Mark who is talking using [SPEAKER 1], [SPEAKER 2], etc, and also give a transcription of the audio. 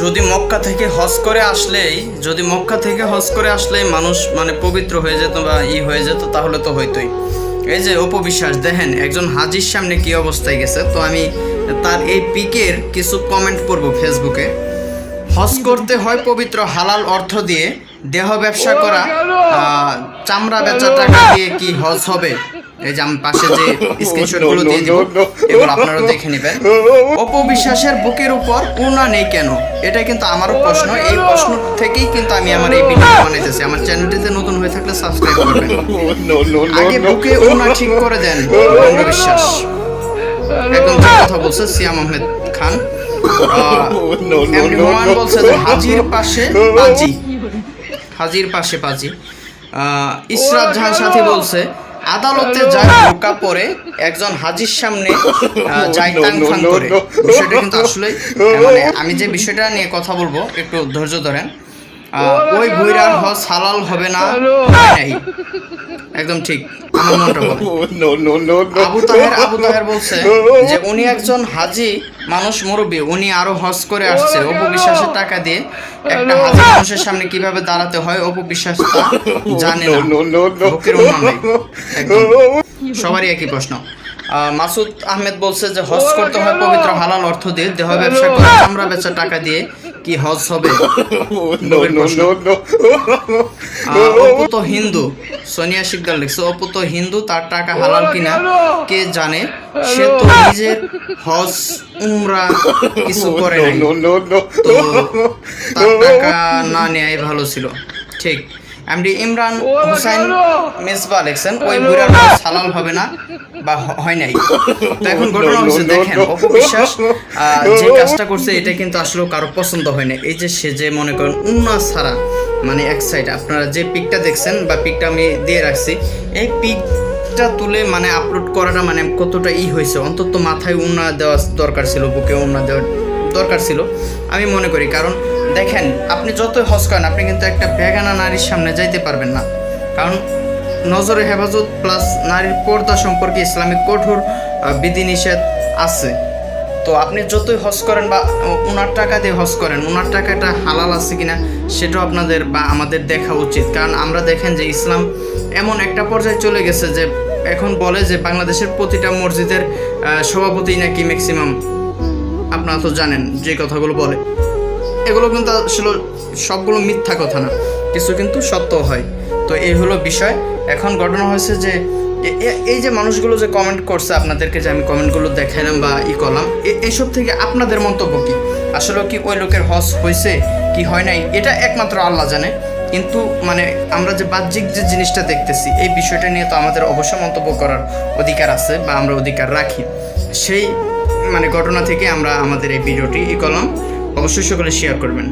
[SPEAKER 1] যদি মক্কা থেকে হজ করে আসলেই, যদি মক্কা থেকে হজ করে আসলেই মানুষ মানে পবিত্র হয়ে যেত বা ই হয়ে যেত, তাহলে তো হইতোই। এই যে অপবিশ্বাস দেখেন একজন হাজির সামনে কি অবস্থায় গেছে? তো আমি তার এই পিকের কিছু কমেন্ট করব ফেসবুকে হজ করতে হয় পবিত্র হালাল অর্থ দিয়ে, দেহ ব্যবসা করা চামড়া বেচা টাকা দিয়ে কি হজ হবে? এই যে আমি পাশে যে স্ক্রিনশটগুলো দিয়ে দিব এগুলো আপনারা দেখে নেবেন অপবিশ্বাসের বুকের উপর উনা নেই কেন এটা কিন্তু আমারও প্রশ্ন এই প্রশ্ন থেকেই কিন্তু আমি আমার এই ভিডিও বানাইতেছি আমার চ্যানেলটিতে নতুন হয়ে থাকলে সাবস্ক্রাইব করবেন আগে বুকে উনা ঠিক করে দেন বঙ্গ বিশ্বাস একদম কথা বলছে সিয়াম আহমেদ খান. বলছে যে হাজির পাশে পাজি হাজির পাশে পাজি ইসরাত জাহান সাথী বলছে আদালতে যায় ঢোকা পরে একজন হাজির সামনে ফাং করে। বিষয়টা কিন্তু আসলে মানে আমি যে বিষয়টা নিয়ে কথা বলব একটু ধৈর্য ধরেন। ওই বইরার হজ হালাল হবে না। একদম ঠিক। আমার মনটা. আবু তাহের আবু তাহের বলছে যে উনি একজন হাজি মানুষ মুরব্বী। উনি আরও হজ করে আসছে। অপু বিশ্বাসের টাকা দিয়ে একটা হাজি মানুষের সামনে কীভাবে দাঁড়াতে হয় অপু বিশ্বাস জানে না সবারই একই প্রশ্ন। মাসুদ আহমেদ বলছে যে হজ করতে হয় পবিত্র হালাল অর্থ দিয়ে দেহ ব্যবসা করে চামড়া বেচা টাকা দিয়ে। কি হজ হবে? হিন্দু। সোনিয়া শিকদার লিখছে অপু তো হিন্দু তার টাকা হালাল কিনা? কে জানে? সে তো নিজের হজ উমরা কিছু করে নাই। তো তার টাকা না নেয়াই ভালো ছিল। ঠিক। এমডি ইমরান হুসাইন মেজবা লিখছেন ওই বুড়ার হালাল হবে না বা হয় নাই। তো এখন ঘটনা হচ্ছে দেখেন অপু বিশ্বাস আহ, যে কাজটা করছে এটা কিন্তু আসলে কারও পছন্দ হয় না এই যে সে যে মনে করেন উন্না ছাড়া মানে এক সাইড আপনারা যে পিকটা দেখছেন বা পিকটা আমি দিয়ে রাখছি এই পিকটা তুলে মানে আপলোড করাটা মানে কতটা ই হয়েছে? অন্তত মাথায় উন্না দেওয়া দরকার ছিল বুকে উন্না দেওয়া দরকার ছিল। আমি মনে করি কারণ দেখেন, আপনি যতই হজ করেন, আপনি কিন্তু একটা বেগানা নারীর সামনে যাইতে পারবেন না। কারণ নজরে হেফাজত প্লাস নারীর পর্দা সম্পর্কে ইসলামিক কঠোর বিধিনিষেধ আছে। তো আপনি যতই হজ করেন বা ওনার টাকা দিয়ে হজ করেন ওনার টাকাটা হালাল আছে কিনা, সেটাও আপনাদের বা আমাদের দেখা উচিত। কারণ আমরা দেখেন যে ইসলাম এমন একটা পর্যায়ে চলে গেছে যে এখন বলে যে বাংলাদেশের প্রতিটা মসজিদের সভাপতি নাকি ম্যাক্সিমাম আপনারা তো জানেন যে কথাগুলো বলে। এগুলো কিন্তু আসলে সবগুলো মিথ্যা কথা না। কিছু কিন্তু সত্য হয়। তো এই হলো বিষয়। এখন ঘটনা হয়েছে যে এই যে মানুষগুলো যে কমেন্ট করছে আপনাদেরকে যে আমি কমেন্টগুলো দেখাইলাম বা ই করলাম এইসব থেকে আপনাদের মন্তব্য কি? আসলে কি ওই লোকের হজ হয়েছে, কি হয় নাই? এটা একমাত্র আল্লাহ জানে। কিন্তু মানে আমরা যে বাহ্যিক যে জিনিসটা দেখতেছি, এই বিষয়টা নিয়ে তো আমাদের অবশ্যই মন্তব্য করার অধিকার আছে বা আমরা অধিকার রাখি। সেই মানে ঘটনা থেকে আমরা আমাদের এই ভিডিওটি ই করলাম। অবশ্যই সকলে শেয়ার করবেন।